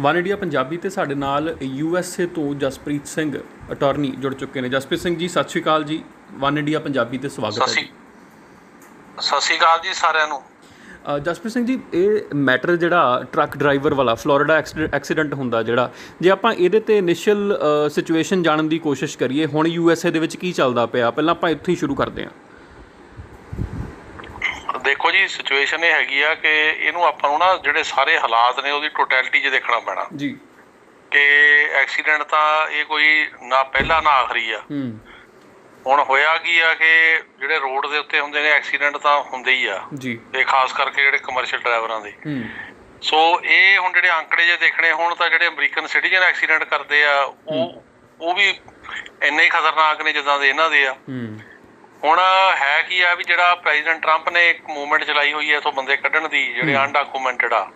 One India Punjabi ਤੇ ਸਾਡੇ ਨਾਲ ਯੂ ਐਸ ਏ ਤੋਂ ਜਸਪ੍ਰੀਤ ਸਿੰਘ ਅਟਾਰਨੀ ਜੁੜ ਚੁੱਕੇ ਨੇ। ਜਸਪ੍ਰੀਤ ਸਿੰਘ ਜੀ ਸਤਿ ਸ਼੍ਰੀ ਅਕਾਲ ਜੀ। ਵਨ ਇੰਡੀਆ ਪੰਜਾਬੀ ਤੇ ਸਵਾਗਤ ਹੈ ਸਤਿ ਸ਼੍ਰੀ ਅਕਾਲ ਜੀ ਸਾਰਿਆਂ ਨੂੰ। ਜਸਪ੍ਰੀਤ ਸਿੰਘ ਜੀ ਇਹ ਮੈਟਰ ਜਿਹੜਾ ਟਰੱਕ ਡਰਾਈਵਰ ਵਾਲਾ ਫਲੋਰੀਡਾ ਐਕਸੀਡੈਂਟ ਹੁੰਦਾ ਜਿਹੜਾ ਜੇ ਆਪਾਂ ਇਹਦੇ ਤੇ ਇਨੀਸ਼ੀਅਲ ਸਿਚੁਏਸ਼ਨ ਜਾਣਨ ਦੀ ਕੋਸ਼ਿਸ਼ ਕਰੀਏ ਹੁਣ ਯੂ ਐਸ ਏ ਦੇ ਵਿੱਚ ਕੀ ਚੱਲਦਾ ਪਿਆ? ਪਹਿਲਾਂ ਆਪਾਂ ਇੱਥੋਂ ਹੀ ਸ਼ੁਰੂ ਕਰਦੇ ਹਾਂ। ਦੇਖੋ ਜੀ ਸਿਚੁਏਸ਼ਨ ਇਹ ਹੈਗੀ ਆ ਕਿ ਇਹਨੂੰ ਆਪਾਂ ਨੂੰ ਨਾ ਜਿਹੜੇ ਸਾਰੇ ਹਾਲਾਤ ਨੇ ਉਹਦੀ ਟੋਟੈਲਿਟੀ 'ਚ ਦੇਖਣਾ ਪੈਣਾ। ਜੀ। ਕਿ ਐਕਸੀਡੈਂਟ ਤਾਂ ਇਹ ਕੋਈ ਨਾ ਪਹਿਲਾ ਨਾ ਆਖਰੀ ਆ। ਹੂੰ। ਹੁਣ ਹੋਇਆ ਕੀ ਆ ਕਿ ਜਿਹੜੇ ਰੋਡ ਦੇ ਉੱਤੇ ਹੁੰਦੇ ਨੇ ਐਕਸੀਡੈਂਟ ਤਾਂ ਹੁੰਦੇ ਹੀ ਆ। ਜੀ। ਤੇ ਖਾਸ ਕਰਕੇ ਜਿਹੜੇ ਕਮਰਸ਼ੀਅਲ ਡਰਾਈਵਰਾਂ ਦੇ। ਹੂੰ। ਸੋ ਇਹ ਹੁਣ ਜਿਹੜੇ ਅੰਕੜੇ ਜੇ ਦੇਖਣੇ ਹੁਣ ਤਾਂ ਜਿਹੜੇ ਅਮਰੀਕਨ ਸਿਟੀਜ਼ਨ ਐਕਸੀਡੈਂਟ ਕਰਦੇ ਆ ਉਹ ਉਹ ਵੀ ਇੰਨੇ ਹੀ ਖਤਰਨਾਕ ਨੇ ਜਿੱਦਾਂ ਦੇ ਇਹਨਾਂ ਦੇ ਆ। ਹੂੰ। ਹੁਣ ਹੈ ਕੀ ਆ ਵੀ ਜਿਹੜਾ ਪ੍ਰੈਜ਼ੀਡੈਂਟ ਟਰੰਪ ਨੇ ਇੱਕ ਮੂਵਮੈਂਟ ਚਲਾਈ ਹੋਈ ਹੈ ਇਥੋਂ ਬੰਦੇ ਕੱਢਣ ਦੀ ਜਿਹੜੇ ਅਨਡਾਕੂਮੈਂਟਡ ਆ।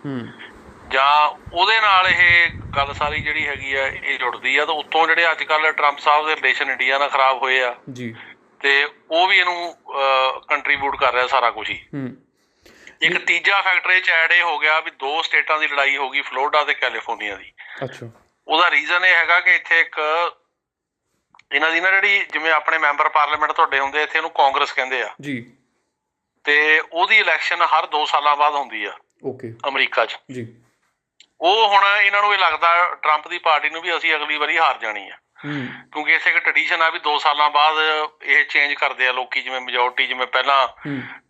ਜਾਂ ਉਹਦੇ ਨਾਲ ਇਹ ਗੱਲ ਸਾਰੀ ਜਿਹੜੀ ਹੈਗੀ ਆ ਇਹ ਜੁੜਦੀ ਆ ਤਾਂ ਉੱਤੋਂ ਜਿਹੜੇ ਅੱਜ ਕੱਲ ਟਰੰਪ ਸਾਹਿਬ ਦੇ ਰਿਲੇਸ਼ਨ ਇੰਡੀਆ ਨਾਲ ਖਰਾਬ ਹੋਏ ਆ। ਜੀ। ਤੇ ਉਹ ਵੀ ਇਹਨੂੰ ਕੰਟਰੀਬਿਊਟ ਕਰ ਰਿਹਾ ਸਾਰਾ ਕੁਝ ਹੀ। ਹੂੰ। ਇੱਕ ਤੀਜਾ ਫੈਕਟਰ ਇਹ ਚ ਐਡ ਇਹ ਹੋ ਗਿਆ ਵੀ ਦੋ ਸਟੇਟਾਂ ਦੀ ਲੜਾਈ ਹੋ ਗਈ ਫਲੋਰੀਡਾ ਤੇ ਕੈਲੀਫੋਰਨੀਆ ਦੀ। ਅੱਛਾ। ਉਹਦਾ ਰੀਜ਼ਨ ਇਹ ਹੈਗਾ ਕਿ ਇੱਥੇ ਇੱਕ ਇਹਨਾਂ ਦੀ ਨਾ ਜਿਹੜੀ ਜਿਵੇਂ ਆਪਣੇ ਮੈਂਬਰ ਪਾਰਲੀਮੈਂਟ ਤੁਹਾਡੇ ਹੁੰਦੇ ਇੱਥੇ ਇਹਨੂੰ ਕਾਂਗਰਸ ਕਹਿੰਦੇ ਆ। ਜੀ। ਤੇ ਉਹਦੀ ਇਲੈਕਸ਼ਨ ਹਰ 2 ਸਾਲਾਂ ਬਾਅਦ ਹੁੰਦੀ ਆ। ਓਕੇ। ਅਮਰੀਕਾ 'ਚ। ਜੀ। ਉਹ ਹੁਣ ਇਹਨਾਂ ਨੂੰ ਇਹ ਲੱਗਦਾ ਟਰੰਪ ਦੀ ਪਾਰਟੀ ਨੂੰ ਵੀ ਅਸੀਂ ਅਗਲੀ ਵਾਰੀ ਹਾਰ ਜਾਣੀ ਆ। ਕਿਉਂਕਿ ਇਸੇ ਇੱਕ ਟ੍ਰੈਡੀਸ਼ਨ ਆ ਵੀ 2 ਸਾਲਾਂ ਬਾਅਦ ਇਹ ਚੇਂਜ ਕਰਦੇ ਆ ਲੋਕੀ ਜਿਵੇਂ ਮੈਜੋਰਟੀ ਜਿਵੇਂ ਪਹਿਲਾਂ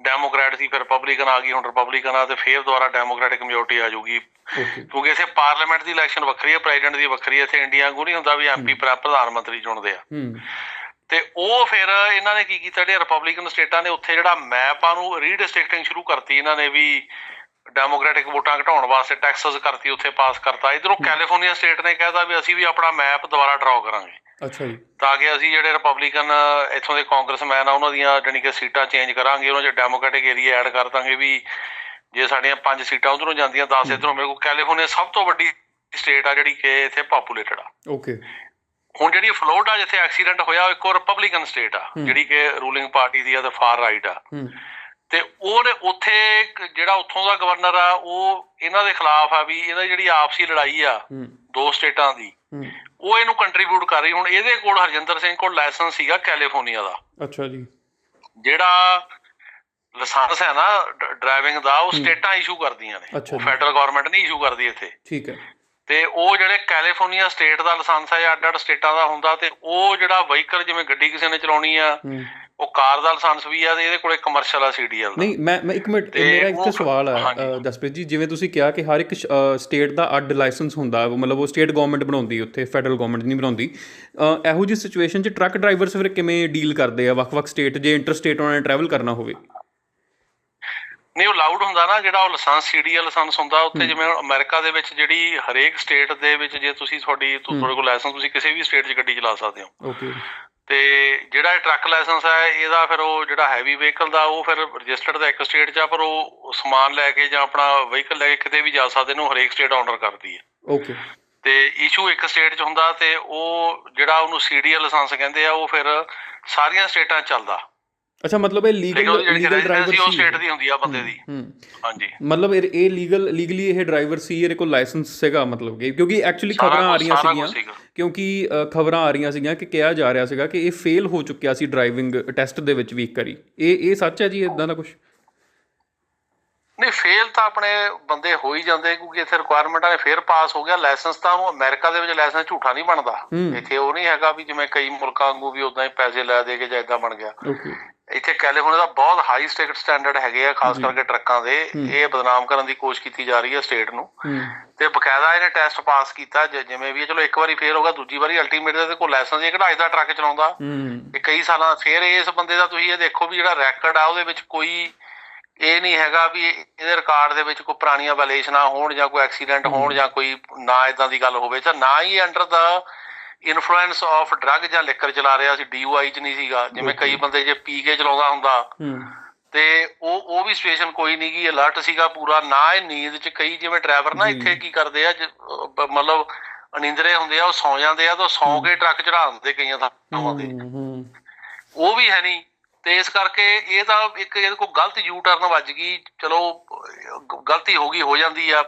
ਡੈਮੋਕ੍ਰੈਟ ਸੀ ਫਿਰ ਰਿਪਬਲਿਕਨ ਆ ਗਈ ਹੁਣ ਰਿਪਬਲਿਕਨ ਆ ਤੇ ਫੇਰ ਦੁਬਾਰਾ ਡੈਮੋਕ੍ਰੈਟਿਕ ਮੈਜੋਰਟੀ ਆ ਜਾਊਗੀ। ਕਿਉਂਕਿ ਇਸੇ ਪਾਰਲੀਮੈਂਟ ਦੀ ਇਲੈਕਸ਼ਨ ਵੱਖਰੀ ਹੈ ਪ੍ਰੈਜ਼ੀਡੈਂਟ ਦੀ ਵੱਖਰੀ ਹੈ ਇੱਥੇ ਇੰਡੀਆ ਵਾਂਗੂ ਨਹੀਂ ਹੁੰਦਾ ਵੀ ਐਮਪੀ ਪ੍ਰਧਾਨ ਮੰਤਰੀ ਚੁਣਦੇ ਆ। ਤੇ ਉਹ ਫਿਰ ਇਹਨਾਂ ਨੇ ਕੀ ਕੀਤਾ ਜਿਹੜੇ ਰਿਪਬਲਿਕਨ ਸਟੇਟਾਂ ਨੇ ਉੱਥੇ ਜਿਹੜਾ ਮੈਪ ਆ ਨੂੰ ਰੀਡਿਸਟ੍ਰਿਕਟਿੰਗ ਸ਼ੁਰੂ ਕਰਤੀ ਇਹਨਾਂ ਨੇ ਵੀ ਡੈਮੋਕ੍ਰੈਟਿਕ ਵੋਟਾਂ ਘਟਾਉਣ ਵਾਸਤੇ ਟੈਕਸਸ ਕਰਤੀ ਉੱਥੇ ਪਾਸ ਕਰਤਾ। ਇਧਰੋਂ ਕੈਲੀਫੋਰਨੀਆ ਸਟੇਟ ਨੇ ਕਹਿਤਾ ਵੀ ਅਸੀਂ ਵੀ ਆਪਣਾ ਮੈਪ ਦੁਬਾਰਾ ਡਰਾਅ ਕਰਾਂਗੇ। ਅੱਛਾ ਜੀ। ਤਾਂ ਕਿ ਅਸੀਂ ਜਿਹੜੇ ਰਿਪਬਲਿਕਨ ਇੱਥੋਂ ਦੇ ਕਾਂਗਰਸਮੈਨ ਆ ਉਹਨਾਂ ਦੀਆਂ ਜਾਣੀ ਕਿ ਸੀਟਾਂ ਚੇਂਜ ਕਰਾਂਗੇ ਉਹਨਾਂ 'ਚ ਡੈਮੋਕ੍ਰੈਟਿਕ ਏਰੀਆ ਐਡ ਕਰ ਦਾਂਗੇ ਵੀ ਜੇ ਸਾਡੀਆਂ ਪੰਜ ਸੀਟਾਂ ਉਧਰੋਂ ਜਾਂਦੀਆਂ 10 ਇਧਰੋਂ ਮੇਰੇ ਕੋਲ ਕੈਲੀਫੋਰਨੀਆ ਸਭ ਤੋਂ ਵੱਡੀ ਸਟੇਟ ਆ ਜਿਹੜੀ ਕਿ ਇੱਥੇ ਪਾਪੂਲੇਟਡ ਆ। ਓਕੇ। ਹੁਣ ਜਿਹੜੀ ਫਲੋਰੀਡਾ ਜਿੱਥੇ ਐਕਸੀਡੈਂਟ ਹੋਇਆ ਉਹ ਇੱਕੋ ਰਿਪਬਲਿਕਨ ਸਟੇਟ ਆ। ਜਿਹੜੀ ਕਿ ਰੂਲਿੰਗ ਪਾਰਟੀ ਦੀ ਆ ਤੇ ਫਾਰ ਰਾਈਟ ਆ। ਹੂੰ। ਤੇ ਉਹਨੇ ਉੱਥੇ ਜਿਹੜਾ ਉੱਥੋਂ ਦਾ ਗਵਰਨਰ ਆ ਉਹ ਇਹਨਾਂ ਦੇ ਖਿਲਾਫ ਆ ਵੀ ਇਹਦਾ ਜਿਹੜੀ ਆਪਸੀ ਲੜਾਈ ਆ ਦੋ ਸਟੇਟਾਂ ਦੀ ਉਹ ਇਹਨੂੰ ਕੰਟਰੀਬਿਊਟ ਕਰ ਰਹੀ। ਹੁਣ ਇਹਦੇ ਕੋਲ ਹਰਜਿੰਦਰ ਸਿੰਘ ਕੋਲ ਲਾਇਸੈਂਸ ਸੀਗਾ ਕੈਲੀਫੋਰਨੀਆ ਦਾ। ਅੱਛਾ ਜੀ। ਜਿਹੜਾ ਲਾਇਸੈਂਸ ਹੈ ਨਾ ਡਰਾਈਵਿੰਗ ਦਾ ਉਹ ਸਟੇਟਾਂ ਇਸ਼ੂ ਕਰਦੀਆਂ ਨੇ। ਉਹ। ਫੈਡਰਲ ਗਵਰਨਮੈਂਟ ਨਹੀਂ ਇਸ਼ੂ ਕਰਦੀ ਇੱਥੇ। ਠੀਕ ਹੈ। ਤੇ ਉਹ ਜਿਹੜੇ ਕੈਲੀਫੋਰਨੀਆ ਸਟੇਟ ਦਾ ਲਾਇਸੈਂਸ ਹੈ ਅੱਡ-ਅੱਡ ਸਟੇਟਾਂ ਦਾ ਹੁੰਦਾ ਤੇ ਉਹ ਜਿਹੜਾ ਵਹੀਕਲ ਜਿਵੇਂ ਗੱਡੀ ਕਿਸੇ ਨੇ ਚਲਾਉਣੀ ਆ ਉਹ ਕਾਰ ਦਾ ਲਾਇਸੈਂਸ ਵੀ ਆ ਤੇ ਇਹਦੇ ਕੋਲੇ ਕਮਰਸ਼ੀਅਲ ਆ ਸੀਡੀਐਲ ਦਾ। ਨਹੀਂ ਮੈਂ ਮੈਂ ਇੱਕ ਮਿੰਟ ਮੇਰਾ ਉਹ- ਸਵਾਲ। ਅ, ਜਸਪ੍ਰੀਤ ਜੀ ਜਿਵੇਂ ਤੁਸੀਂ ਕਿਹਾ ਕਿ ਹਰ ਇੱਕ ਸਟੇਟ ਦਾ ਅੱਡ ਲਾਇਸੈਂਸ ਹੁੰਦਾ ਮਤਲਬ ਉਹ ਸਟੇਟ ਗਵਰਨਮੈਂਟ ਬਣਾਉਂਦੀ ਉੱਥੇ ਫੈਡਰਲ ਗਵਰਨਮੈਂਟ ਨਹੀਂ ਬਣਾਉਂਦੀ ਇਹੋ ਜਿਹੀ ਸਿਚੁਏਸ਼ਨ 'ਚ ਟਰੱਕ ਡਰਾਈਵਰਸ ਫਿਰ ਕਿਵੇਂ ਡੀਲ ਕਰਦੇ ਆ? ਵੱਖ-ਵੱਖ ਸਟੇਟ ਜੇ ਇੰਟਰ ਸਟੇਟ ਉਹਨਾਂ ਨੇ ਟਰੈਵਲ ਕਰਨਾ ਹੋਵੇ। ਨਹੀਂ ਉਹ ਲਾਊਡ ਹੁੰਦਾ ਨਾ ਜਿਹੜਾ ਉਹ ਲਾਇਸੈਂਸ ਸੀਡੀਐਲ ਲਾਇਸੈਂਸ ਹੁੰਦਾ ਉੱਥੇ ਜਿਵੇਂ ਅਮਰੀਕਾ ਦੇ ਵਿੱਚ ਜਿਹੜੀ ਹਰੇਕ ਸਟੇਟ ਦੇ ਵਿੱਚ ਜੇ ਤੁਸੀਂ ਤੁਹਾਡੀ ਤੁਹਾਡੇ ਕੋਲ ਲਾਇਸੈਂਸ ਤੁਸੀਂ ਕਿਸੇ ਵੀ ਸਟੇਟ 'ਚ ਗੱਡੀ ਚਲਾ ਸਕਦੇ ਹੋ। ਓਕੇ। ਤੇ ਜਿਹੜਾ ਇਹ ਟਰੱਕ ਲਾਇਸੈਂਸ ਹੈ ਇਹਦਾ ਫਿਰ ਉਹ ਜਿਹੜਾ ਹੈਵੀ ਵਹੀਕਲ ਦਾ ਉਹ ਫਿਰ ਰਜਿਸਟਰਡ ਦਾ ਇੱਕ ਸਟੇਟ 'ਚ ਆ ਪਰ ਉਹ ਸਮਾਨ ਲੈ ਕੇ ਜਾਂ ਆਪਣਾ ਵਹੀਕਲ ਲੈ ਕੇ ਕਿਤੇ ਵੀ ਜਾ ਸਕਦੇ ਨੇ ਉਹ ਹਰੇਕ ਸਟੇਟ ਆਨਰ ਕਰਦੀ ਹੈ। ਓਕੇ। ਤੇ ਇਸ਼ੂ ਇੱਕ ਸਟੇਟ 'ਚ ਹੁੰਦਾ ਤੇ ਉਹ ਜਿਹੜਾ ਉਹਨੂੰ ਸੀਡੀਐਲ ਲਾਇਸੈਂਸ ਕਹਿੰਦੇ ਆ ਉਹ ਫਿਰ ਸਾਰੀਆਂ ਸਟੇਟਾਂ 'ਚ ਚੱਲਦਾ। ਅੱਛਾ ਮਤਲਬ ਇਹ ਲੀਗਲ ਲੀਗਲ ਡਰਾਈਵਰ ਰੈਜ਼ੀਡੈਂਸੀ ਉਹ ਸੀ ਸਟੇਟ ਦੀ ਹੁੰਦੀ ਆ ਬੰਦੇ ਦੀ। ਹਾਂਜੀ। ਮਤਲਬ ਇਹ ਲੀਗਲ ਲੀਗਲੀ ਇਹ ਡਰਾਈਵਰ ਸੀ ਇਹਦੇ ਕੋਲ ਲਾਇਸੈਂਸ ਸੀਗਾ ਮਤਲਬ ਕਿ ਕਿਉਂਕਿ ਐਕਚੁਅਲੀ ਖਬਰਾਂ ਆ ਰਹੀਆਂ ਸੀਗੀਆਂ। ਕਿਉਂਕਿ ਖਬਰਾਂ ਆ ਰਹੀਆਂ ਸੀਗੀਆਂ ਕਿ ਕਿਹਾ ਜਾ ਰਿਹਾ ਸੀਗਾ ਕਿ ਇਹ ਫੇਲ ਹੋ ਚੁੱਕਿਆ ਸੀ ਡਰਾਈਵਿੰਗ ਟੈਸਟ ਦੇ ਵਿੱਚ ਵੀ ਇੱਕ ਵਾਰੀ। ਇਹ ਇਹ ਸੱਚ ਹੈ ਜੀ ਇਦਾਂ ਦਾ ਕੁਝ ਨਹੀਂ ਫੇਲ ਤਾਂ ਆਪਣੇ ਬੰਦੇ ਹੋ ਹੀ ਜਾਂਦੇ ਕਿਉਂਕਿ ਇੱਥੇ ਰਿਕੁਆਇਰਮੈਂਟਾਂ ਨੇ ਫੇਰ ਪਾਸ ਹੋ ਗਿਆ ਲਾਇਸੈਂਸ ਤਾਂ ਉਹਨੂੰ ਅਮਰੀਕਾ ਦੇ ਵਿੱਚ ਲਾਇਸੈਂਸ ਝੂਠਾ ਨਹੀਂ ਬਣਦਾ। ਇੱਥੇ ਉਹ ਨਹੀਂ ਹੈਗਾ ਵੀ ਜਿਵੇਂ ਕਈ ਮੁਲਕਾਂ ਵਾਂਗੂ ਵੀ ਉਦਾਂ ਹੀ ਪੈਸੇ ਲੈ ਦੇ ਕੇ ਜਾਂ ਬਣ ਗਿਆ। ਇੱਥੇ ਕੈਲੀਫੋਰਨੀਆ ਦਾ ਬਹੁਤ ਹਾਈ ਸਟੇਟ ਸਟੈਂਡਰਡ ਹੈਗੇ ਆ ਖਾਸ ਕਰਕੇ ਟਰੱਕਾਂ ਦੇ। ਇਹ ਬਦਨਾਮ ਕਰਨ ਦੀ ਕੋਸ਼ਿਸ਼ ਕੀਤੀ ਜਾ ਰਹੀ ਹੈ ਸਟੇਟ ਨੂੰ। ਤੇ ਬਕਾਇਦਾ ਇਹਨੇ ਟੈਸਟ ਪਾਸ ਕੀਤਾ ਜਿਵੇਂ ਵੀ ਚਲੋ ਇੱਕ ਵਾਰੀ ਫੇਲ ਹੋ ਗਿਆ ਦੂਜੀ ਵਾਰੀ ਅਲਟੀਮੇਟ ਦੇ ਕੋਲ ਲਾਇਸੈਂਸ ਇਹ ਕਢਾਈ ਦਾ ਟਰੱਕ ਚਲਾਉਂਦਾ। ਇਹ ਕਈ ਸਾਲਾਂ ਫੇਰ ਇਸ ਬੰਦੇ ਦਾ ਤੁਸੀਂ ਇਹ ਦੇਖੋ ਵੀ ਜਿਹੜਾ ਰੈਕੋਰਡ ਆ ਉਹਦੇ ਵਿੱਚ ਕੋਈ ਇਹ ਨਹੀਂ ਹੈਗਾ ਵੀ ਇਹਦੇ ਰਿਕਾਰਡ ਦੇ ਵਿੱਚ ਕੋਈ ਪੁਰਾਣੀਆਂ ਵਾਇਲੇਸ਼ਨਾਂ ਹੋਣ ਜਾਂ ਕੋਈ ਐਕਸੀਡੈਂਟ ਹੋਣ ਜਾਂ ਕੋਈ ਨਾ ਇਦਾਂ ਦੀ ਗੱਲ ਹੋਵੇ ਤਾਂ ਨਾ ਹੀ under the influence of drug ਜਾਂ ਲਿਕਰ ਚਲਾ ਰਿਹਾ ਸੀ ਡੀਯੂਆਈ ਚ ਨਹੀਂ ਸੀਗਾ। ਜਿਵੇਂ ਕਈ ਬੰਦੇ ਜੇ ਪੀ ਕੇ ਚਲਾਉਂਦਾ ਹੁੰਦਾ। ਤੇ ਉਹ ਉਹ ਵੀ ਸਿਚੁਏਸ਼ਨ ਕੋਈ ਨਹੀਂ ਗੀ ਅਲਰਟ ਸੀਗਾ ਪੂਰਾ। ਨਾ ਇਹ ਨੀਂਦ ਚ ਕਈ ਜਿਵੇਂ ਡਰਾਈਵਰ ਨਾ ਇੱਥੇ ਕੀ ਕਰਦੇ ਆ ਮਤਲਬ ਅਨਿੰਦਰੇ ਹੁੰਦੇ ਆ ਉਹ ਸੌ ਜਾਂਦੇ ਆ ਤਾਂ ਸੌ ਕੇ ਟਰੱਕ ਚੜਾ ਦਿੰਦੇ ਕਈਆਂ ਥਾਵਾਂ ਤੇ। ਉਹ ਵੀ ਹੈ ਨਹੀਂ। ਤੇ ਇਸ ਕਰਕੇ ਇਹ ਤਾਂ ਇੱਕ ਇਹਦੇ ਕੋਲ ਗਲਤ ਯੂ ਟਰਨ ਵੱਜ ਗਈ, ਚਲੋ ਗਲਤੀ ਹੋ ਗਈ, ਹੋ ਜਾਂਦੀ ਆ।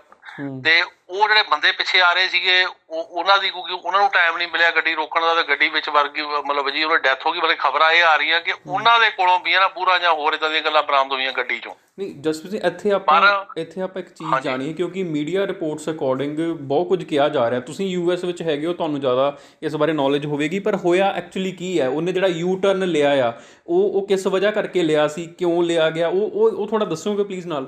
ਤੇ ਉਹ ਜਿਹੜੇ ਬੰਦੇ ਪਿੱਛੇ ਆ ਰਹੇ ਸੀਗੇ ਉਹ ਉਹਨਾਂ ਦੀ ਕਿਉਂਕਿ ਉਹਨਾਂ ਨੂੰ ਟਾਈਮ ਨਹੀਂ ਮਿਲਿਆ ਗੱਡੀ ਰੋਕਣ ਦਾ ਤੇ ਗੱਡੀ ਵਿੱਚ ਵਰ ਗਈ ਮਤਲਬ ਜੀ ਉਹਨਾਂ ਡੈਥ ਹੋ ਗਈ ਬਲਕਿ ਖਬਰਾਂ ਇਹ ਆ ਰਹੀਆਂ ਕਿ ਉਹਨਾਂ ਦੇ ਕੋਲੋਂ ਵੀ ਨਾ ਪੂਰਾ ਜਾਂ ਹੋਰ ਇਦਾਂ ਦੀਆਂ ਗੱਲਾਂ ਬਰਾਮਦ ਹੋਈਆਂ ਗੱਡੀ ਚੋਂ। ਨਹੀਂ ਜਸਪ੍ਰੀਤ ਇੱਥੇ ਆਪਾਂ ਇੱਥੇ ਆਪਾਂ ਇੱਕ ਚੀਜ਼ ਜਾਣੀਏ ਕਿਉਂਕਿ ਮੀਡੀਆ ਰਿਪੋਰਟਸ ਅਕੋਰਡਿੰਗ ਬਹੁਤ ਕੁਝ ਕਿਹਾ ਜਾ ਰਿਹਾ। ਤੁਸੀਂ ਯੂਐਸ ਵਿੱਚ ਹੈਗੇ ਹੋ ਤੁਹਾਨੂੰ ਜ਼ਿਆਦਾ ਇਸ ਬਾਰੇ ਨੌਲੇਜ ਹੋਵੇਗੀ ਪਰ ਹੋਇਆ ਐਕਚੁਅਲੀ ਕੀ ਹੈ? ਉਹਨੇ ਜਿਹੜਾ ਯੂ ਟਰਨ ਲਿਆ ਆ ਉਹ ਉਹ ਕਿਸ ਵਜ੍ਹਾ ਕਰਕੇ ਲਿਆ ਸੀ? ਕਿਉਂ ਲਿਆ ਗਿਆ? ਉਹ ਉਹ ਥੋੜਾ ਦੱਸੋਗੇ ਪਲੀਜ਼ ਨਾਲ?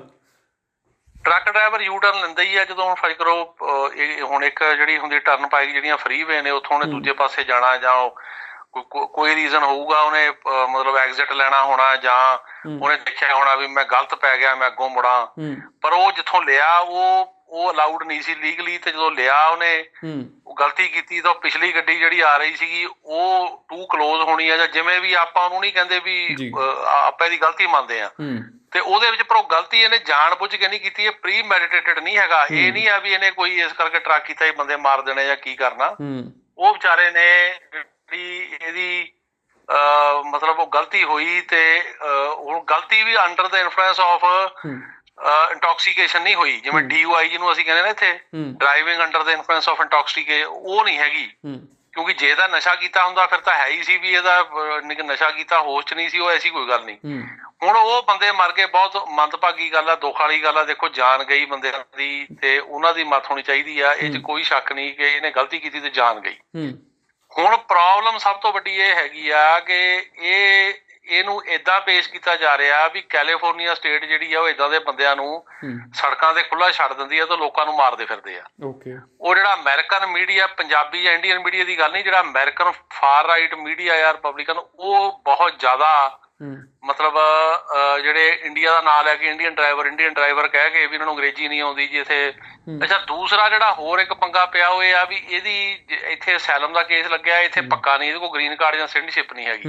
ਟਰੱਕ ਡਰਾਈਵਰ ਯੂ ਟਰਨ ਲੈਂਦਾ ਹੀ ਆ ਜਦੋਂ ਹੁਣ ਫਰਜ਼ ਕਰੋ ਇਹ ਹੁਣ ਇੱਕ ਜਿਹੜੀ ਹੁੰਦੀ ਟਰਨ ਪਾਏਗੀ ਜਿਹੜੀਆਂ ਫ੍ਰੀ ਵੇ ਨੇ ਉੱਥੋਂ ਉਹਨੇ ਦੂਜੇ ਪਾਸੇ ਜਾਣਾ ਜਾਂ ਕੋਈ ਰੀਜ਼ਨ ਹੋਊਗਾ ਉਹਨੇ ਮਤਲਬ ਐਗਜ਼ਿਟ ਲੈਣਾ ਹੋਣਾ ਜਾਂ ਉਹਨੇ ਦੇਖਿਆ ਹੋਣਾ ਵੀ ਮੈਂ ਗਲਤ ਪੈ ਗਿਆ ਮੈਂ ਅੱਗੋਂ ਮੁੜਾਂ। ਪਰ ਉਹ ਜਿੱਥੋਂ ਲਿਆ ਉਹ ਉਹ ਅਲਾਉਡ ਨਹੀਂ ਸੀ ਲੀਗਲੀ ਤੇ ਜਦੋਂ ਲਿਆ ਉਹਨੇ ਉਹ ਗਲਤੀ ਕੀਤੀ ਤਾਂ ਪਿਛਲੀ ਗੱਡੀ ਜਿਹੜੀ ਆ ਰਹੀ ਸੀਗੀ ਉਹ ਟੂ ক্লোਜ਼ ਹੋਣੀ ਆ ਜਾਂ ਜਿਵੇਂ ਵੀ ਆਪਾਂ ਉਹਨੂੰ ਨਹੀਂ ਕਹਿੰਦੇ ਵੀ ਆਪਾਂ ਇਹਦੀ ਗਲਤੀ ਮੰਨਦੇ ਆ। ਤੇ ਉਹਦੇ ਵਿੱਚ ਪਰ ਉਹ ਗਲਤੀ ਇਹਨੇ ਜਾਣਬੁੱਝ ਕੇ ਨਹੀਂ ਕੀਤੀ ਇਹ ਪ੍ਰੀ ਮੈਡੀਟੇਟਡ ਨਹੀਂ ਹੈਗਾ। ਇਹ ਨਹੀਂ ਆ ਵੀ ਇਹਨੇ ਕੋਈ ਇਸ ਕਰਕੇ ਟਰੱਕ ਕੀਤਾ ਇਹ ਬੰਦੇ ਮਾਰ ਦੇਣੇ ਜਾਂ ਕੀ ਕਰਨਾ। ਹੂੰ। ਉਹ ਵਿਚਾਰੇ ਨੇ ਜਿਹੜੀ ਇਹਦੀ ਮਤਲਬ ਉਹ ਗਲਤੀ ਹੋਈ ਤੇ ਹੁਣ ਗਲਤੀ ਵੀ ਅੰਡਰ ਦਾ ਇਨਫਲੂਐਂਸ ਆਫ ਹੂੰ। ਇੰਟੌਕਸੀਕੇਸ਼ਨ ਨਹੀਂ ਹੋਈ। ਜਿਵੇਂ DUI ਜਿਹਨੂੰ ਅਸੀਂ ਕਹਿੰਦੇ ਨੇ ਇੱਥੇ। ਹੂੰ। Driving under the influence of intoxication ਉਹ ਨਹੀਂ ਹੈਗੀ। ਹੂੰ। ਕਿਉਂਕਿ ਜੇ ਇਹਦਾ ਨਸ਼ਾ ਕੀਤਾ ਹੁੰਦਾ ਫਿਰ ਤਾਂ ਹੈ ਹੀ ਸੀ ਵੀ ਇਹਦਾ ਨਸ਼ਾ ਕੀਤਾ ਹੋਸ਼ ਚ ਨਹੀਂ ਸੀ ਉਹ ਐਸੀ ਕੋਈ ਗੱਲ ਨਹੀਂ। ਹੁਣ ਉਹ ਬੰਦੇ ਮਰ ਗਏ ਬਹੁਤ ਮੰਦਭਾਗੀ ਗੱਲ ਆ ਦੁੱਖ ਵਾਲੀ ਗੱਲ ਆ ਦੇਖੋ ਜਾਨ ਗਈ ਬੰਦਿਆਂ ਦੀ ਤੇ ਉਹਨਾਂ ਦੀ ਮਤ ਹੋਣੀ ਚਾਹੀਦੀ ਆ ਇਹ 'ਚ ਕੋਈ ਸ਼ੱਕ ਨਹੀਂ ਕਿ ਇਹਨੇ ਗਲਤੀ ਕੀਤੀ ਤੇ ਜਾਨ ਗਈ। ਹੁਣ ਪ੍ਰੋਬਲਮ ਸਭ ਤੋਂ ਵੱਡੀ ਇਹ ਹੈਗੀ ਆ ਕਿ ਇਹ ਇਹਨੂੰ ਇਦਾਂ ਪੇਸ਼ ਕੀਤਾ ਜਾ ਰਿਹਾ ਵੀ ਕੈਲੀਫੋਰਨੀਆ ਸਟੇਟ ਜਿਹੜੀ ਆ ਉਹ ਇਦਾਂ ਦੇ ਬੰਦਿਆਂ ਨੂੰ ਸੜਕਾਂ ਤੇ ਖੁੱਲਾ ਛੱਡ ਦਿੰਦੀ ਆ ਤੇ ਲੋਕਾਂ ਨੂੰ ਮਾਰਦੇ ਫਿਰਦੇ ਆ। ਓਕੇ ਉਹ ਜਿਹੜਾ ਅਮਰੀਕਨ ਮੀਡੀਆ ਪੰਜਾਬੀ ਜਾਂ ਇੰਡੀਅਨ ਮੀਡੀਆ ਦੀ ਗੱਲ ਨਹੀਂ ਜਿਹੜਾ ਅਮਰੀਕਨ ਫਾਰ ਰਾਈਟ ਮੀਡੀਆ ਆ ਰਿਪਬਲਿਕਨ ਉਹ ਬਹੁਤ ਜ਼ਿਆਦਾ ਮਤਲਬ ਜਿਹੜੇ ਇੰਡੀਆ ਦਾ ਨਾਂ ਲੈ ਕੇ ਇੰਡੀਅਨ ਡਰਾਈਵਰ ਇੰਡੀਅਨ ਡਰਾਈਵਰ ਕਹਿ ਕੇ ਵੀ ਇਹਨਾਂ ਨੂੰ ਅੰਗਰੇਜ਼ੀ ਨਹੀਂ ਆਉਂਦੀ ਜੀ ਇੱਥੇ। ਅੱਛਾ ਦੂਸਰਾ ਜਿਹੜਾ ਹੋਰ ਇੱਕ ਪੰਗਾ ਪਿਆ ਇਹ ਆ ਵੀ ਇਹਦੀ ਇੱਥੇ ਅਸੈਲਮ ਦਾ ਕੇਸ ਲੱਗਿਆ ਇੱਥੇ ਪੱਕਾ ਨਹੀਂ ਇਹਦੇ ਕੋਲ ਗ੍ਰੀਨ ਕਾਰਡ ਜਾਂ ਸਿਟੀਜ਼ਨਸ਼ਿਪ ਨਹੀਂ ਹੈਗੀ।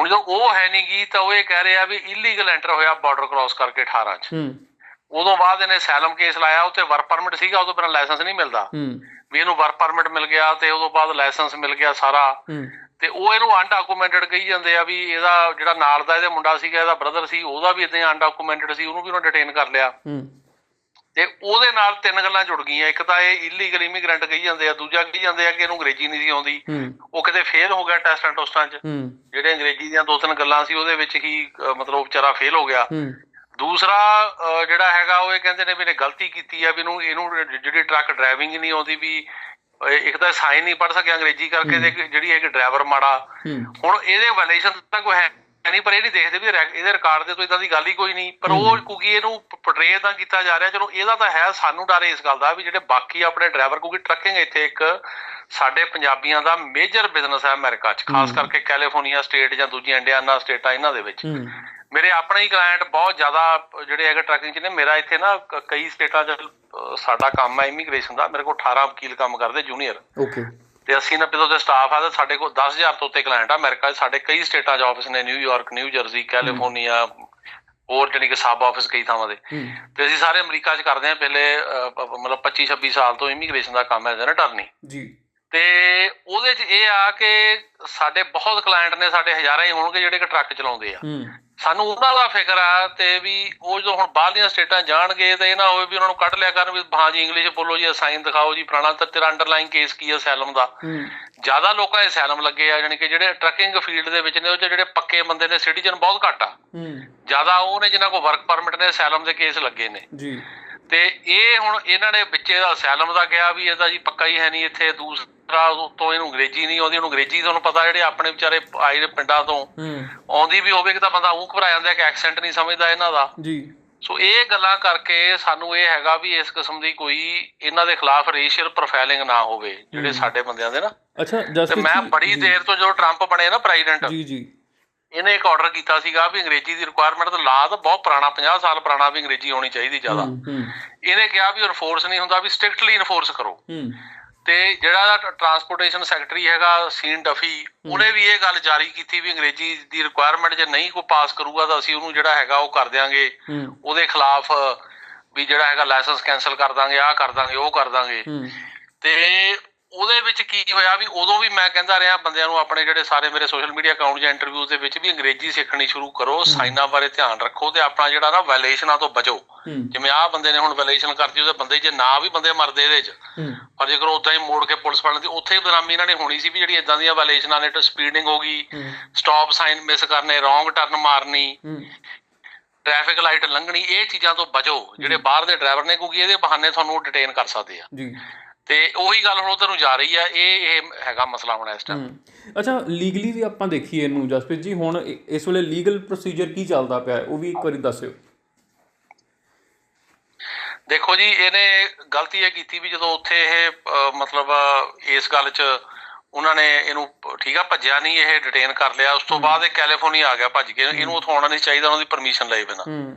ਹੁਣ ਜਦੋਂ ਉਹ ਹੈ ਨਹੀਂ ਗੀ ਤਾਂ ਉਹ ਇਹ ਕਹਿ ਰਿਹਾ ਵੀ ਇਲੀਗਲ ਐਂਟਰ ਹੋਇਆ ਬਾਰਡਰ ਕ੍ਰਾਸ ਕਰਕੇ 18 ਚ। ਹੂੰ। ਉਦੋਂ ਬਾਅਦ ਇਹਨੇ ਅਸੈਲਮ ਕੇਸ ਲਾਇਆ ਉੱਤੇ ਵਰਕ ਪਰਮਿਟ ਸੀਗਾ ਉਦੋਂ ਬਿਨਾਂ ਲਾਇਸੈਂਸ ਨਹੀਂ ਮਿਲਦਾ। ਹੂੰ। ਵੀ ਇਹਨੂੰ ਵਰਕ ਪਰਮਿਟ ਮਿਲ ਗਿਆ ਤੇ ਉਦੋਂ ਬਾਅਦ ਲਾਇਸੈਂਸ ਮਿਲ ਗਿਆ ਸਾਰਾ। ਹੂੰ। ਤੇ ਉਹ ਇਹਨੂੰ ਅਨਡਾਕੂਮੈਂਟਡ ਕਹੀ ਜਾਂਦੇ ਆ ਵੀ ਇਹਦਾ ਜਿਹੜਾ ਨਾਲ ਦਾ ਇਹਦੇ ਮੁੰਡਾ ਸੀਗਾ ਇਹਦਾ ਬ੍ਰਦਰ ਸੀ ਉਹਦਾ ਵੀ ਇਦਾਂ ਅਨਡਾਕੂਮੈਂਟਡ ਸੀ ਉਹਨੂੰ ਵੀ ਉਹਨਾਂ ਡਿਟੇਨ ਕਰ ਲਿਆ। ਹੂੰ। ਤੇ ਉਹਦੇ ਨਾਲ ਤਿੰਨ ਗੱਲਾਂ ਜੁੜ ਗਈਆਂ। ਇੱਕ ਤਾਂ ਇਹ ਇਲੀਗਲ ਇਮੀਗ੍ਰੈਂਟ ਕਹੀ ਜਾਂਦੇ ਆ ਦੂਜਾ ਕਹੀ ਜਾਂਦੇ ਆ ਕਿ ਇਹਨੂੰ ਅੰਗਰੇਜ਼ੀ ਨਹੀਂ ਸੀ ਆਉਂਦੀ। ਉਹ ਕਿਤੇ ਫੇਲ ਹੋ ਗਿਆ ਟੈਸਟਾਂ ਟੋਸਟਾਂ 'ਚ। ਜਿਹੜੇ ਅੰਗਰੇਜ਼ੀ ਦੀਆਂ ਦੋ ਤਿੰਨ ਗੱਲਾਂ ਸੀ ਉਹਦੇ ਵਿੱਚ ਹੀ ਮਤਲਬ ਵਿਚਾਰਾ ਫੇਲ ਹੋ ਗਿਆ। ਦੂਸਰਾ ਜਿਹੜਾ ਹੈਗਾ ਉਹ ਇਹ ਕਹਿੰਦੇ ਨੇ ਵੀ ਇਹਨੇ ਗਲਤੀ ਕੀਤੀ ਆ ਵੀ ਇਹਨੂੰ ਇਹਨੂੰ ਜਿਹੜੀ ਟਰੱਕ ਡਰਾਈਵਿੰਗ ਨਹੀਂ ਆਉਂਦੀ ਵੀ ਇੱਕ ਤਾਂ ਸਾਈਨ ਨਹੀਂ ਪੜ ਸਕਿਆ ਅੰਗਰੇਜ਼ੀ ਕਰਕੇ ਤੇ ਇੱਕ ਜਿਹੜੀ ਹੈ ਕਿ ਡਰਾਈਵਰ ਮਾੜਾ ਹੁਣ ਇਹਦੇ ਵਾਇਲੇਸ਼ਨ ਤਾਂ ਕੋਈ ਹੈ ਨਹੀਂ ਪਰ ਇਹ ਨਹੀਂ ਦੇਖਦੇ ਵੀ ਇਹਦੇ ਰਿਕਾਰਡ ਤੇ ਕੋਈ ਇਦਾਂ ਦੀ ਗੱਲ ਹੀ ਕੋਈ ਨਹੀਂ। ਪਰ ਉਹ ਕਿਉਂਕਿ ਇਹਨੂੰ ਪੋਰਟਰੇ ਤਾਂ ਕੀਤਾ ਜਾ ਰਿਹਾ ਚਲੋ ਇਹਦਾ ਤਾਂ ਹੈ ਸਾਨੂੰ ਡਰ ਇਸ ਗੱਲ ਦਾ ਵੀ ਜਿਹੜੇ ਬਾਕੀ ਆਪਣੇ ਡਰਾਈਵਰ ਕਿਉਂਕਿ ਟਰੱਕਿੰਗ ਇੱਥੇ ਇੱਕ ਸਾਡੇ ਪੰਜਾਬੀਆਂ ਦਾ ਮੇਜਰ ਬਿਜ਼ਨਸ ਹੈ ਅਮਰੀਕਾ 'ਚ ਖਾਸ ਕਰਕੇ ਕੈਲੀਫੋਰਨੀਆ ਸਟੇਟ ਜਾਂ ਦੂਜੀਆਂ ਇੰਡੀਆਨਾ ਸਟੇਟਾਂ ਇਹਨਾਂ ਦੇ ਵਿੱਚ। ਮੇਰੇ ਆਪਣੇ ਹੀ ਕਲਾਇੰਟ ਬਹੁਤ ਜ਼ਿਆਦਾ ਜਿਹੜੇ ਹੈਗੇ ਟਰੱਕਿੰਗ 'ਚ ਨੇ ਮੇਰਾ ਇੱਥੇ ਨਾ ਕਈ ਸਟੇਟਾਂ 'ਚ ਸਾਡਾ ਕੰਮ ਹੈ ਇਮੀਗ੍ਰੇਸ਼ਨ ਦਾ ਮੇਰੇ ਕੋਲ 18 ਵਕੀਲ ਕੰਮ ਕਰਦੇ ਜੂਨੀਅਰ ਓਕੇ ਤੇ 80 90 ਤੋਂ ਸਟਾਫ ਆ ਤੇ ਸਾਡੇ ਕੋਲ 10000 ਤੋਂ ਉੱਤੇ ਕਲਾਇੰਟ ਆ। ਅਮਰੀਕਾ 'ਚ ਸਾਡੇ ਕਈ ਸਟੇਟਾਂ 'ਚ ਆਫਿਸ ਨੇ ਨਿਊਯਾਰਕ ਨਿਊ ਜਰਸੀ ਕੈਲੀਫੋਰਨੀਆ ਹੋਰ ਜਾਣੀ ਕਿ ਸਬ ਆਫਿਸ ਕਈ ਥਾਵਾਂ ਦੇ। ਤੇ ਅਸੀਂ ਸਾਰੇ ਅਮਰੀਕਾ 'ਚ ਕਰਦੇ ਆ। ਪਹਿਲੇ ਮਤਲਬ 25 26 ਸਾਲ ਤੋਂ ਇਮੀਗ੍ਰੇਸ਼ਨ ਦਾ ਕੰਮ ਹੈ ਜਨ ਅਟਰਨੀ ਜੀ। ਤੇ ਉਹਦੇ 'ਚ ਇਹ ਆ ਕਿ ਸਾਡੇ ਬਹੁਤ ਕਲਾਇੰਟ ਨੇ ਸਾਡੇ ਹਜ਼ਾਰਾਂ ਹੀ ਹੋਣਗੇ ਜਿਹੜੇ ਕਿ ਟਰੱਕ ਚਲਾਉਂਦੇ ਆ। ਸਾਨੂੰ ਉਹਨਾਂ ਦਾ ਫਿਕਰ ਆ ਤੇ ਵੀ ਉਹ ਜਦੋਂ ਹੁਣ ਬਾਹਰਲੀਆਂ ਸਟੇਟਾਂ ਜਾਣਗੇ ਤੇ ਇਹ ਨਾ ਹੋਵੇ ਵੀ ਉਹਨਾਂ ਨੂੰ ਕੱਢ ਲਿਆ ਕਰਨ ਵੀ ਹਾਂ ਜੀ ਇੰਗਲਿਸ਼ ਬੋਲੋ ਜੀ ਸਾਈਨ ਦਿਖਾਓ ਜੀ ਫਲਾਣਾ ਤਾਂ ਤੇਰਾ ਅੰਡਰਲਾਈਨ ਕੇਸ ਕੀ ਹੈ ਸੈਲਮ ਦਾ। ਜ਼ਿਆਦਾ ਲੋਕਾਂ ਦੇ ਸੈਲਮ ਲੱਗੇ ਆ ਜਾਣੀ ਕਿ ਜਿਹੜੇ ਟਰੱਕਿੰਗ ਫੀਲਡ ਦੇ ਵਿੱਚ ਨੇ ਉਹ ਜਿਹੜੇ ਪੱਕੇ ਬੰਦੇ ਨੇ ਸਿਟੀਜ਼ਨ ਬਹੁਤ ਘੱਟ ਆ। ਜ਼ਿਆਦਾ ਉਹ ਨੇ ਜਿਨ੍ਹਾਂ ਕੋਲ ਵਰਕ ਪਰਮਿਟ ਨੇ ਸੈਲਮ ਦੇ ਕੇਸ ਲੱਗੇ ਨੇ। ਜੀ। ਤੇ ਇਹ ਹੁਣ ਇਹਨਾਂ ਨੇ ਵਿੱਚੇ ਦਾ ਸੈਲਮ ਦਾ ਕਿਹਾ ਵੀ ਇਹਦਾ ਜੀ ਪੱਕਾ ਹੀ ਹੈ ਨਹੀਂ ਇੱਥੇ ਦੂਸਰਾ ਉੱਤੋਂ ਇਹਨੂੰ ਅੰਗਰੇਜ਼ੀ ਨਹੀਂ ਆਉਂਦੀ ਉਹਨੂੰ ਅੰਗਰੇਜ਼ੀ ਤੁਹਾਨੂੰ ਪਤਾ ਜਿਹੜੇ ਆਪਣੇ ਵਿਚਾਰੇ ਆਏ ਪਿੰਡਾਂ ਤੋਂ ਆਉਂਦੀ ਵੀ ਹੋਵੇ ਕਿ ਤਾਂ ਬੰਦਾ ਉਹ ਘਬਰਾ ਜਾਂਦਾ ਕਿ ਐਕਸੈਂਟ ਨਹੀਂ ਸਮਝਦਾ ਇਹਨਾਂ ਦਾ। ਜੀ। ਸੋ ਇਹ ਗੱਲਾਂ ਕਰਕੇ ਸਾਨੂੰ ਇਹ ਹੈਗਾ ਵੀ ਇਸ ਕਿਸਮ ਦੀ ਕੋਈ ਇਹਨਾਂ ਦੇ ਖਿਲਾਫ ਰੇਸ਼ੀਅਲ ਪ੍ਰੋਫਾਈਲਿੰਗ ਨਾ ਹੋਵੇ ਜਿਹੜੇ ਸਾਡੇ ਬੰਦਿਆਂ ਦੇ ਨਾ। ਅੱਛਾ ਜਸਪ੍ਰੀਤ ਮੈਂ ਬੜੀ ਦੇਰ ਤੋਂ ਜਦੋਂ ਟਰੰਪ ਬਣੇ ਨਾ ਪ੍ਰੈਜ਼ੀਡੈਂਟ ਜੀ ਜੀ। ਇਹਨੇ ਇੱਕ ਆਰਡਰ ਕੀਤਾ ਸੀਗਾ ਵੀ ਅੰਗਰੇਜ਼ੀ ਦੀ ਰਿਕੁਆਇਰਮੈਂਟ ਤਾਂ ਲਾ ਤਾਂ ਬਹੁਤ ਪੁਰਾਣਾ 50 ਸਾਲ ਪੁਰਾਣਾ ਵੀ ਅੰਗਰੇਜ਼ੀ ਹੋਣੀ ਚਾਹੀਦੀ ਜ਼ਿਆਦਾ। ਇਹਨੇ ਕਿਹਾ ਵੀ ਇਨਫੋਰਸ ਨਹੀਂ ਹੁੰਦਾ ਵੀ ਸਟ੍ਰਿਕਟਲੀ ਇਨਫੋਰਸ ਕਰੋ। ਤੇ ਜਿਹੜਾ ਟਰਾਂਸਪੋਰਟੇਸ਼ਨ ਸੈਕਟਰੀ ਹੈਗਾ ਸੀਨ ਡਫੀ ਉਹਨੇ ਵੀ ਇਹ ਗੱਲ ਜਾਰੀ ਕੀਤੀ ਵੀ ਅੰਗਰੇਜ਼ੀ ਦੀ ਰਿਕੁਆਇਰਮੈਂਟ ਜੇ ਨਹੀਂ ਕੋਈ ਪਾਸ ਕਰੂਗਾ ਤਾਂ ਅਸੀਂ ਉਹਨੂੰ ਜਿਹੜਾ ਹੈਗਾ ਉਹ ਕਰ ਦਿਆਂਗੇ। ਉਹਦੇ ਖਿਲਾਫ ਵੀ ਜਿਹੜਾ ਹੈਗਾ ਲਾਇਸੈਂਸ ਕੈਨਸਲ ਕਰ ਦਾਂਗੇ ਆਹ ਕਰ ਦਾਂਗੇ ਉਹ ਕਰ ਦਾਂਗੇ। ਤੇ ਉਹਦੇ ਵਿੱਚ ਕੀ ਹੋਇਆ ਵੀ ਉਦੋਂ ਵੀ ਮੈਂ ਕਹਿੰਦਾ ਰਿਹਾ ਬੰਦਿਆਂ ਨੂੰ ਆਪਣੇ ਜਿਹੜੇ ਸਾਰੇ ਮੇਰੇ ਸੋਸ਼ਲ ਮੀਡੀਆ ਅਕਾਊਂਟ ਜਾਂ ਇੰਟਰਵਿਊਜ਼ ਦੇ ਵਿੱਚ ਵੀ ਅੰਗਰੇਜ਼ੀ ਸਿੱਖਣੀ ਸ਼ੁਰੂ ਕਰੋ ਸਾਈਨਾਂ ਬਾਰੇ ਧਿਆਨ ਰੱਖੋ ਤੇ ਆਪਣਾ ਜਿਹੜਾ ਨਾ ਵਾਇਲੇਸ਼ਨਾਂ ਤੋਂ ਬਚੋ। ਜਿਵੇਂ ਆਹ ਬੰਦੇ ਨੇ ਹੁਣ ਵਾਇਲੇਸ਼ਨ ਕਰਤੀ ਉਹਦੇ ਬੰਦੇ ਜੇ ਨਾ ਵੀ ਬੰਦੇ ਮਰਦੇ ਇਹਦੇ 'ਚ। ਪਰ ਜੇਕਰ ਉਦਾਂ ਹੀ ਮੋੜ ਕੇ ਪੁਲਿਸ ਫੜਨ ਦੀ ਉੱਥੇ ਹੀ ਬਦਨਾਮੀ ਇਹਨਾਂ ਨੇ ਹੋਣੀ ਸੀ ਵੀ ਜਿਹੜੀ ਇਦਾਂ ਦੀਆਂ ਵਾਇਲੇਸ਼ਨਾਂ ਨੇ ਸਪੀਡਿੰਗ ਹੋ ਗਈ ਸਟਾਪ ਸਾਈਨ ਮਿਸ ਕਰਨੇ ਰੋਂਗ ਟਰਨ ਮਾਰਨੀ ਟ੍ਰੈਫਿਕ ਲਾਈਟ ਲੰਘਣੀ ਇਹ ਚੀਜ਼ਾਂ ਤੋਂ ਬਚੋ। ਜਿਹੜੇ ਬਾਹਰ ਦੇ ਡਰਾਈਵਰ ਨੇ ਕਿਉਂਕਿ ਇਹਦੇ ਬਹਾਨੇ ਤੁਹਾਨੂੰ ਡਿਟੇਨ ਕਰ ਸਕਦੇ ਆ। ਜੀ। ਤੇ ਉਹੀ ਗੱਲ ਹੁਣ ਉਧਰ ਨੂੰ ਜਾ ਰਹੀ ਆ ਇਹ ਇਹ ਹੈਗਾ ਮਸਲਾ ਹੁਣ ਇਸ ਟਾਈਮ ਹੂੰ। ਅੱਛਾ ਲੀਗਲੀ ਵੀ ਆਪਾਂ ਦੇਖੀਏ ਇਹਨੂੰ ਜਸਪ੍ਰੀਤ ਜੀ ਹੁਣ ਇਸ ਵੇਲੇ ਲੀਗਲ ਪ੍ਰੋਸੀਜਰ ਕੀ ਚੱਲਦਾ ਪਿਆ ਹੈ? ਉਹ ਵੀ ਇੱਕ ਵਾਰੀ ਦੱਸਿਓ। ਦੇਖੋ ਜੀ ਇਹਨੇ ਗਲਤੀ ਇਹ ਕੀਤੀ ਵੀ ਜਦੋਂ ਉੱਥੇ ਇਹ ਮਤਲਬ ਇਸ ਗੱਲ 'ਚ ਉਹਨਾਂ ਨੇ ਇਹਨੂੰ ਠੀਕ ਆ ਭੱਜਿਆ ਨਹੀਂ ਇਹ ਡਿਟੇਨ ਕਰ ਲਿਆ। ਉਸ ਤੋਂ ਬਾਅਦ ਇਹ ਕੈਲੀਫੋਰਨੀਆ ਆ ਗਿਆ ਭੱਜ ਕੇ। ਇਹਨੂੰ ਉੱਥੋਂ ਆਉਣਾ ਨਹੀਂ ਚਾਹੀਦਾ ਉਹਨਾਂ ਦੀ ਪਰਮਿਸ਼ਨ ਲਏ ਬਿਨਾਂ। ਹੂੰ।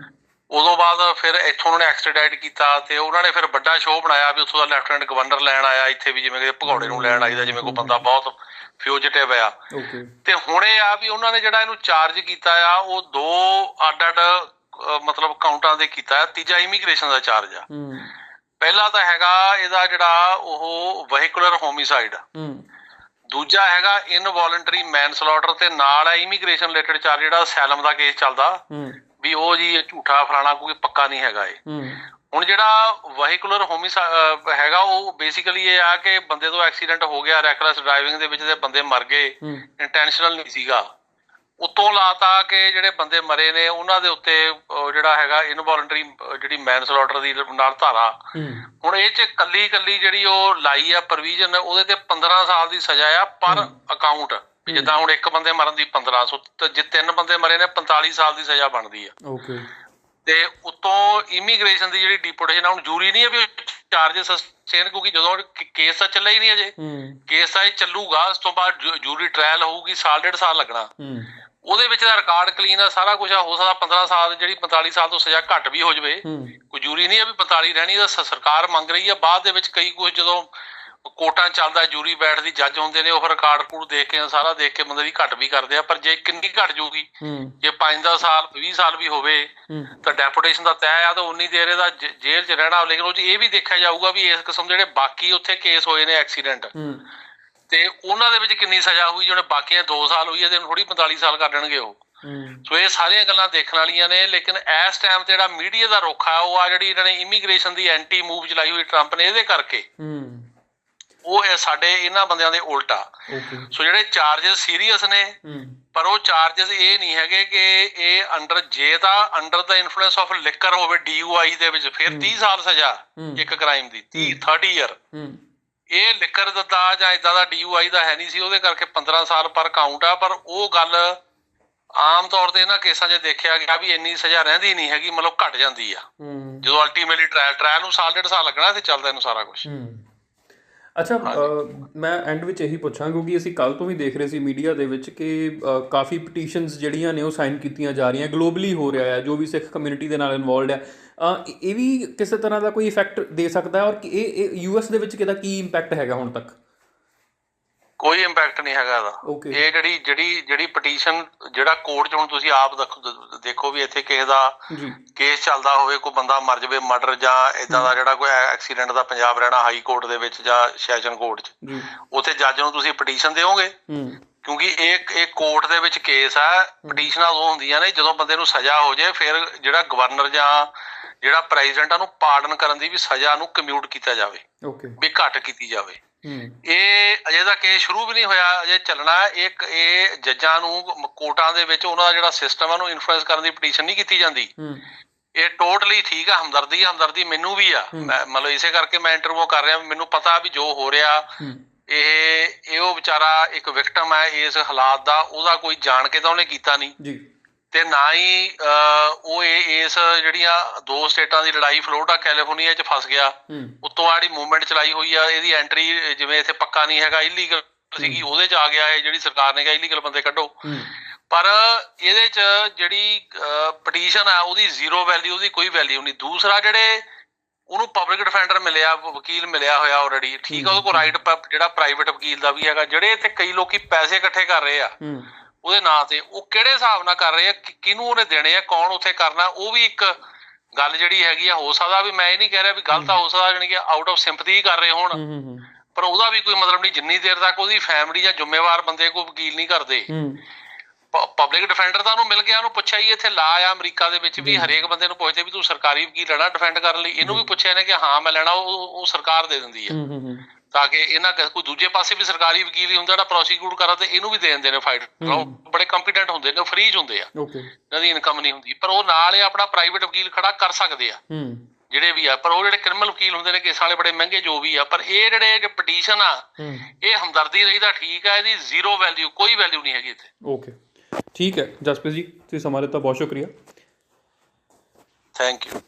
ਉਦੋਂ ਬਾਅਦ ਫਿਰ ਇੱਥੋਂ ਉਹਨਾਂ ਨੇ ਐਕਸਟ੍ਰੈਡਾਈਟ ਕੀਤਾ ਤੇ ਉਹਨਾਂ ਨੇ ਫਿਰ ਵੱਡਾ ਸ਼ੋਅ ਬਣਾਇਆ ਵੀ ਉੱਥੋਂ ਦਾ ਲੈਫਟੀਨੈਂਟ ਗਵਰਨਰ ਲੈਣ ਆਇਆ ਇੱਥੇ ਵੀ ਜਿਵੇਂ ਕਿ ਭਗੌੜੇ ਨੂੰ ਲੈਣ ਆਈਦਾ ਜਿਵੇਂ ਕੋਈ ਬੰਦਾ ਬਹੁਤ ਫਿਊਜੀਟਿਵ ਆ। ਓਕੇ ਤੇ ਹੁਣ ਇਹ ਆ ਵੀ ਉਹਨਾਂ ਨੇ ਜਿਹੜਾ ਇਹਨੂੰ ਚਾਰਜ ਕੀਤਾ ਆ ਉਹ ਦੋ ਅੱਡ ਅੱਡ ਅਹ, ਮਤਲਬ ਕਾਊਂਟਾਂ ਦੇ ਕੀਤਾ ਆ ਤੀਜਾ ਇਮੀਗ੍ਰੇਸ਼ਨ ਦਾ ਚਾਰਜ ਆ। ਪਹਿਲਾ ਤਾਂ ਹੈਗਾ ਇਹਦਾ ਜਿਹੜਾ ਉਹ ਵਹੀਕੂਲਰ ਹੋਮਿਸਾਈਡ ਹੂੰ। ਦੂਜਾ ਹੈਗਾ ਇਨਵੋਲੰਟਰੀ ਮੈਨਸਲੌਟਰ ਤੇ ਨਾਲ ਹੈ ਇਮੀਗ੍ਰੇਸ਼ਨ ਰਿਲੇਟਡ ਚਾਰਜ ਜਿਹੜਾ ਸੈਲਮ ਦਾ ਕੇਸ ਚੱਲਦਾ। ਹੂੰ। ਵੀ ਉਹ ਜੀ ਝੂਠਾ ਫਲਾਣਾ ਕੋਈ ਪੱਕਾ ਨਹੀਂ ਹੈਗਾ ਇਹ। ਹੁਣ ਜਿਹੜਾ ਵਹੀਕੂਲਰ ਹੋਮਿਸਾਈਡ ਹੈਗਾ ਉਹ ਬੇਸਿਕਲੀ ਇਹ ਆ ਕਿ ਬੰਦੇ ਤੋਂ ਐਕਸੀਡੈਂਟ ਹੋ ਗਿਆ ਰੈਕਲੈਸ ਡਰਾਈਵਿੰਗ ਦੇ ਵਿੱਚ ਤੇ ਬੰਦੇ ਮਰ ਗਏ ਇੰਟੈਂਸ਼ਨਲ ਨਹੀਂ ਸੀਗਾ। ਉਤੋਂ ਲਾਤਾ ਕਿ ਜਿਹੜੇ ਬੰਦੇ ਮਰੇ ਨੇ ਉਹਨਾਂ ਦੇ ਉੱਤੇ ਜਿਹੜਾ ਹੈਗਾ ਇਨਵੋਲੰਟਰੀ ਜਿਹੜੀ ਮੈਨਸਲੌਟਰ ਦੀ ਨਾਲ ਧਾਰਾ। ਹੁਣ ਇਹ ਚ ਕੱਲੀ ਕੱਲੀ ਜਿਹੜੀ ਉਹ ਲਾਈ ਆ ਪ੍ਰੋਵੀਜ਼ਨ ਉਹਦੇ ਤੇ 15 ਸਾਲ ਦੀ ਸਜ਼ਾ ਆ ਪਰ ਅਕਾਊਂਟ ਜਿੱਦਾਂ ਹੁਣ ਇੱਕ ਬੰਦੇ ਮਰਨ ਦੀ 1500 ਤੇ ਜੇ ਤਿੰਨ ਬੰਦੇ ਮਰੇ ਨੇ 45 ਸਾਲ ਦੀ ਸਜ਼ਾ ਬਣਦੀ ਆ। ਓਕੇ ਤੇ ਉਤੋਂ ਇਮੀਗ੍ਰੇਸ਼ਨ ਦੀ ਜਿਹੜੀ ਡਿਪੋਰਟੇਸ਼ਨ ਹੁਣ ਜੂਰੀ ਨਹੀਂ ਹੈ ਵੀ ਚਾਰजेस ਸਸਟੇਨ ਕਿਉਂਕਿ ਜਦੋਂ ਕੇਸ ਤਾਂ ਚੱਲਿਆ ਹੀ ਨਹੀਂ ਅਜੇ। ਕੇਸ ਤਾਂ ਇਹ ਚੱਲੂਗਾ ਉਸ ਤੋਂ ਬਾਅਦ ਜੂਰੀ ਟ੍ਰਾਇਲ ਹੋਊਗੀ ਸਾਲ ਡੇਢ ਸਾਲ ਲੱਗਣਾ। ਉਹਦੇ ਵਿੱਚ ਦਾ ਰਿਕਾਰਡ ਕਲੀਨ ਆ ਸਾਰਾ ਕੁਝ ਆ ਹੋ ਸਕਦਾ 15 ਸਾਲ ਜਿਹੜੀ 45 ਸਾਲ ਤੋਂ ਸਜ਼ਾ ਘੱਟ ਵੀ ਹੋ ਜਵੇ। ਕੋਈ ਜੂਰੀ ਨਹੀਂ ਹੈ ਵੀ 45 ਰਹਿਣੀ ਸ- ਸਰਕਾਰ ਮੰਗ ਰਹੀ ਹੈ ਬਾਅਦ ਦੇ ਵਿੱਚ ਕਈ ਕੁਝ ਜਦੋਂ ਕੋਟਾਂ ਚੱਲਦਾ ਜੂਰੀ ਬੈਠਦੀ ਜੱਜ ਹੁੰਦੇ ਨੇ ਉਹ ਰਿਕਾਰਡ ਕੂਡ ਦੇਖ ਕੇ ਸਾਰਾ ਦੇਖ ਕੇ ਬੰਦੇ ਦੀ ਘੱਟ ਵੀ ਕਰਦੇ ਆ ਪਰ ਜੇ ਕਿੰਨੀ ਘੱਟ ਜੂਗੀ ਜੇ 5-10 ਸਾਲ 20 ਸਾਲ ਵੀ ਹੋਵੇ ਤਾਂ ਡੈਪੂਟੇਸ਼ਨ ਦਾ ਤੈਅ ਆ ਤਾਂ ਉਨੀ ਦੇਰ ਇਹਦਾ ਜੇਲ੍ਹ 'ਚ ਰਹਿਣਾ ਲੇਕਿਨ ਉਹ 'ਚ ਇਹ ਵੀ ਦੇਖਿਆ ਜਾਊਗਾ ਵੀ ਇਸ ਕਿਸਮ ਦੇ ਜਿਹੜੇ ਬਾਕੀ ਉੱਥੇ ਕੇਸ ਹੋਏ ਨੇ ਐਕਸੀਡੈਂਟ ਤੇ ਉਹਨਾਂ ਦੇ ਵਿੱਚ ਕਿੰਨੀ ਸਜ਼ਾ ਹੋਈ ਜਿਹੜੇ ਬਾਕੀਆਂ 2 ਸਾਲ ਹੋਈ ਹੈ ਤੇ ਥੋੜੀ 45 ਸਾਲ ਕਰ ਦੇਣਗੇ ਉਹ। ਸੋ ਇਹ ਸਾਰੀਆਂ ਗੱਲਾਂ ਦੇਖਣ ਵਾਲੀਆਂ ਨੇ ਲੇਕਿਨ ਇਸ ਟਾਈਮ ਤੇ ਜਿਹੜਾ ਮੀਡੀਆ ਦਾ ਰੁਖ ਉਹ ਆ ਜਿਹੜੀ ਇਹਨਾਂ ਨੇ ਇਮੀਗ੍ਰੇਸ਼ਨ ਦੀ ਐਂਟੀ ਮੂਵ ਚਲਾਈ ਹੋਈ ਟਰੰਪ ਨੇ ਇਹਦੇ ਕਰਕੇ। ਹੂੰ। ਉਹ ਇਹ ਸਾਡੇ ਇਹਨਾਂ ਬੰਦਿਆਂ ਦੇ ਉਲਟਾ। ਸੋ ਜਿਹੜੇ ਚਾਰजेस ਸੀਰੀਅਸ ਨੇ ਪਰ ਉਹ ਚਾਰजेस ਇਹ ਨਹੀਂ ਹੈਗੇ ਕਿ ਇਹ ਅੰਡਰ ਜੇ ਦਾ under the influence of liquor ਹੋਵੇ ਡੀਯੂਆਈ ਦੇ ਵਿੱਚ ਫਿਰ 30 ਸਾਲ ਸਜ਼ਾ ਇੱਕ ਕ੍ਰਾਈਮ ਦੀ 30 30 ਇਅਰ ਇਹ ਲਿਕਰ ਦਾ ਜਾਂ ਇਦਾਂ ਦਾ ਡੀਯੂਆਈ ਦਾ ਹੈ ਨਹੀਂ ਸੀ ਉਹਦੇ ਕਰਕੇ 15 ਸਾਲ ਪਰ ਕਾਊਂਟ ਆ ਪਰ ਉਹ ਗੱਲ ਆਮ ਤੌਰ ਤੇ ਇਹਨਾਂ ਕੇਸਾਂ 'ਚ ਦੇਖਿਆ ਗਿਆ ਵੀ ਇੰਨੀ ਸਜ਼ਾ ਰਹਿੰਦੀ ਨਹੀਂ ਹੈਗੀ ਮਤਲਬ ਘਟ ਜਾਂਦੀ ਆ। ਜਦੋਂ ਅਲਟੀਮੇਟਲੀ ਟ੍ਰਾਇਲ ਟ੍ਰਾਇਲ ਨੂੰ ਸਾਲ ਡੇਢ ਸਾਲ ਲੱਗਣਾ ਤੇ ਚੱਲਦਾ ਇਹਨੂੰ ਸਾਰਾ ਕੁਝ ਅੱਛਾ ਮੈਂ ਐਂਡ ਵਿੱਚ ਇਹੀ ਪੁੱਛਾਂ ਕਿਉਂਕਿ ਅਸੀਂ ਕੱਲ ਤੋਂ ਵੀ ਦੇਖ ਰਹੇ ਸੀ ਮੀਡੀਆ ਦੇ ਵਿੱਚ ਕਿ ਕਾਫੀ ਪਟੀਸ਼ਨਸ ਜਿਹੜੀਆਂ ਨੇ ਉਹ ਸਾਈਨ ਕੀਤੀਆਂ ਜਾ ਰਹੀਆਂ ਗਲੋਬਲੀ ਹੋ ਰਿਹਾ ਹੈ ਜੋ ਵੀ ਸਿੱਖ ਕਮਿਊਨਿਟੀ ਦੇ ਨਾਲ ਇਨਵੋਲਡ ਹੈ। ਇਹ- ਵੀ ਕਿਸੇ ਤਰ੍ਹਾਂ ਦਾ ਕੋਈ ਇਫੈਕਟ ਦੇ ਸਕਦਾ ਹੈ ਔਰ ਇਹ ਯੂਐਸ ਦੇ ਵਿੱਚ ਕਿਹਦਾ ਕੀ ਇੰਪੈਕਟ ਹੈਗਾ ਹੁਣ ਤੱਕ? ਕੋਈ ਇੰਪੈਕਟ ਨਹੀਂ ਹੈਗਾ ਇਹਦਾ. ਇਹ ਜਿਹੜੀ ਜਿਹੜੀ ਜਿਹੜੀ ਪਟੀਸ਼ਨ ਜਿਹੜਾ ਕੋਰਟ 'ਚ ਹੁਣ ਤੁਸੀਂ ਆਪ ਦੇਖੋ ਵੀ ਇੱਥੇ ਕਿਸੇ ਦਾ ਕੇਸ ਚੱਲਦਾ ਹੋਵੇ ਕੋਈ ਬੰਦਾ ਮਰ ਜਾਵੇ ਮਰਡਰ ਜਾਂ ਇਦਾਂ ਦਾ ਜਿਹੜਾ ਕੋਈ ਐਕਸੀਡੈਂਟ ਦਾ ਪੰਜਾਬ ਰਹਿਣਾ ਹਾਈ ਕੋਰਟ ਦੇ ਵਿੱਚ ਜਾਂ ਸੈਸ਼ਨ ਕੋਰਟ 'ਚ। ਉੱਥੇ ਜੱਜ ਨੂੰ ਤੁਸੀਂ ਪਟੀਸ਼ਨ ਦਿਓਗੇ? ਕਿਉਂਕਿ ਇਹ ਇਹ ਕੋਰਟ ਦੇ ਵਿੱਚ ਕੇਸ ਆ ਪਟੀਸ਼ਨਾਂ ਉਹ ਹੁੰਦੀਆਂ ਨੇ ਜਦੋਂ ਬੰਦੇ ਨੂੰ ਸਜ਼ਾ ਹੋ ਜਾਏ ਫਿਰ ਜਿਹੜਾ ਗਵਰਨਰ ਜਾਂ ਜਿਹੜਾ ਪ੍ਰੈਜ਼ੀਡੈਂਟ ਨੂੰ ਪਾਰਡਨ ਕਰਨ ਦੀ ਵੀ ਸਜ਼ਾ ਨੂੰ ਕਮਿਊਟ ਕੀਤਾ ਜਾਵੇ। ਓਕੇ ਵੀ ਘੱਟ ਕੀਤੀ ਜਾਵੇ। ਇਹ ਅਜੇ ਦਾ ਕੇਸ ਸ਼ੁਰੂ ਵੀ ਨਹੀਂ ਹੋਇਆ ਅਜੇ ਚੱਲਣਾ। ਇੱਕ ਇਹ ਜੱਜਾਂ ਨੂੰ ਕੋਰਟਾਂ ਦੇ ਵਿੱਚ ਉਹਨਾਂ ਦਾ ਜਿਹੜਾ ਸਿਸਟਮ ਹੈ ਉਹਨੂੰ ਇਨਫਲੂਐਂਸ ਕਰਨ ਦੀ ਪਟੀਸ਼ਨ ਨਹੀਂ ਕੀਤੀ ਜਾਂਦੀ। ਇਹ ਟੋਟਲੀ ਠੀਕ ਆ ਹਮਦਰਦੀ ਹਮਦਰਦੀ ਮੈਨੂੰ ਵੀ ਆ। ਮੈਂ ਮਤਲਬ ਇਸੇ ਕਰਕੇ ਮੈਂ ਇੰਟਰਵਿਊ ਕਰ ਰਿਹਾ ਮੈਨੂੰ ਪਤਾ ਵੀ ਜੋ ਹੋ ਰਿਹਾ। ਇਹ ਇਹ ਉਹ ਵਿਚਾਰਾ ਇੱਕ ਵਿਕਟਮ ਹੈ ਇਸ ਹਾਲਾਤ ਦਾ ਉਹਦਾ ਕੋਈ ਜਾਣ ਕੇ ਤਾਂ ਉਹਨੇ ਕੀਤਾ ਨਹੀਂ। ਜੀ। ਤੇ ਨਾ ਹੀ ਉਹ ਇਸ ਜਿਹੜੀਆਂ ਦੋ ਸਟੇਟਾਂ ਦੀ ਲੜਾਈ ਫਲੋਰੀਡਾ ਕੈਲੀਫੋਰਨੀਆ 'ਚ ਫਸ ਗਿਆ। ਹੂੰ। ਉਤੋਂ ਆੜੀ ਮੂਵਮੈਂਟ ਚਲਾਈ ਹੋਈ ਆ ਇਹਦੀ ਐਂਟਰੀ ਜਿਵੇਂ ਇੱਥੇ ਪੱਕਾ ਨਹੀਂ ਹੈਗਾ ਇਲੀਗਲ ਸੀਗੀ ਉਹਦੇ 'ਚ ਆ ਗਿਆ ਇਹ ਜਿਹੜੀ ਸਰਕਾਰ ਨੇ ਕਿਹਾ ਇਲੀਗਲ ਬੰਦੇ ਕੱਢੋ। ਹੂੰ। ਪਰ ਇਹਦੇ 'ਚ ਜਿਹੜੀ ਪਟੀਸ਼ਨ ਆ ਉਹਦੀ ਜ਼ੀਰੋ ਵੈਲਿਊ ਉਹਦੀ ਕੋਈ ਵੈਲਿਊ ਨਹੀਂ। ਦੂਸਰਾ ਜਿਹੜੇ ਉਹਨੂੰ ਪਬਲਿਕ ਡਿਫੈਂਡਰ ਮਿਲਿਆ ਵਕੀਲ ਮਿਲਿਆ ਹੋਇਆ ਆਲਰੇਡੀ ਠੀਕ ਆ ਉਹਦੇ ਕੋਲ ਰਾਈਟ ਜਿਹੜਾ ਪ੍ਰਾਈਵੇਟ ਵਕੀਲ ਦਾ ਵੀ ਹੈਗਾ ਜਿਹੜੇ ਇੱਥੇ ਕਈ ਲੋਕੀ ਪੈਸੇ ਇਕੱਠੇ ਕਰ ਰਹੇ ਆ। ਹੂੰ। ਉਹਦੇ ਨਾਂ ਤੇ ਉਹ ਕਿਹੜੇ ਹਿਸਾਬ ਨਾਲ ਕਰ ਰਹੇ ਆ ਕਿਹਨੂੰ ਉਹਨੇ ਦੇਣੇ ਆ ਕੌਣ ਉੱਥੇ ਕਰਨਾ ਉਹ ਵੀ ਇੱਕ ਗੱਲ ਜਿਹੜੀ ਹੈਗੀ ਆ ਹੋ ਸਕਦਾ ਵੀ ਮੈਂ ਇਹ ਨਹੀਂ ਕਹਿ ਰਿਹਾ ਵੀ ਗਲਤ ਆ ਹੋ। ਸਕਦਾ ਜਾਣੀ ਕਿ ਆਊਟ ਆਫ ਸਿੰਪਥੀ ਕਰ ਰਹੇ ਹੋਣ। ਪਰ ਉਹਦਾ ਵੀ ਕੋਈ ਮਤਲਬ ਨਹੀਂ ਜਿੰਨੀ ਦੇਰ ਤੱਕ ਉਹਦੀ ਫੈਮਿਲੀ ਜਾਂ ਜ਼ਿੰਮੇਵਾਰ ਬੰਦੇ ਕੋਈ ਵਕੀਲ ਨਹੀਂ ਕਰਦੇ। ਪਬਲਿਕ ਡਿਫੈਂਡਰ ਤਾਂ ਉਹਨੂੰ ਮਿਲ ਗਿਆ ਉਹਨੂੰ ਪੁੱਛਿਆ ਹੀ ਇੱਥੇ ਲਾ ਆ ਅਮਰੀਕਾ ਦੇ ਵਿੱਚ ਵੀ ਹਰੇਕ ਬੰਦੇ ਨੂੰ ਪੁੱਛਦੇ ਵੀ ਤੂੰ ਸਰਕਾਰੀ ਵਕੀਲ ਲੈਣਾ ਡਿਫੈਂਡ ਕਰਨ ਲਈ? ਇਹਨੂੰ ਵੀ ਪੁੱਛਿਆ ਨੇ ਕਿ ਹਾਂ ਮੈਂ ਲੈਣਾ ਉਹ ਉਹ ਸਰਕਾਰ ਦੇ ਦਿੰਦੀ ਹੂੰ ਤਾਂ ਕਿ ਇਹਨਾਂ ਕੋਈ ਦੂਜੇ ਪਾਸੇ ਵੀ ਸਰਕਾਰੀ ਵਕੀਲ ਹੀ ਹੁੰਦਾ ਜਿਹੜਾ ਪ੍ਰੋਸੀਕਿਊਟ ਕਰਾ ਤੇ ਇਹਨੂੰ ਵੀ ਦੇ ਦਿੰਦੇ ਨੇ ਫਾਈਟ ਬੜੇ ਕੰਪੀਟੈਂਟ ਹੁੰਦੇ ਨੇ ਫ੍ਰੀ ਚ ਹੁੰਦੇ ਆ। ਓਕੇ ਇਹਨਾਂ ਦੀ ਇਨਕਮ ਨਹੀਂ ਹੁੰਦੀ। ਪਰ ਉਹ ਨਾਲ ਇਹ ਆਪਣਾ ਪ੍ਰਾਈਵੇਟ ਵਕੀਲ ਖੜਾ ਕਰ ਸਕਦੇ ਆ। ਹੂੰ। ਜਿਹੜੇ ਵੀ ਆ ਪਰ ਉਹ ਜਿਹੜੇ ਕ੍ਰਿਮੀਨਲ ਵਕੀਲ ਹੁੰਦੇ ਨੇ ਕੇਸਾਂ ਵਾਲੇ ਬੜੇ ਮਹਿੰਗੇ ਜੋ ਵੀ ਆ ਪਰ ਇਹ ਜਿਹੜੇ ਪਟੀਸ਼ਨ ਆ ਇਹ ਹਮਦਰਦੀ ਰਹੀ ਤਾਂ ਠੀਕ ਆ ਇਹਦੀ ਜ਼ੀਰੋ ਵੈਲਿਊ ਕੋਈ ਵੈਲਿਊ ਨਹੀਂ ਹੈਗੀ ਇੱਥੇ। ਓਕੇ ਠੀਕ ਹੈ ਜਸਪ੍ਰੀਤ ਜੀ ਤੁਸੀਂ ਸਮਾਂ ਦਿੱਤਾ ਬਹੁਤ ਸ਼ੁਕਰੀਆ। Thank you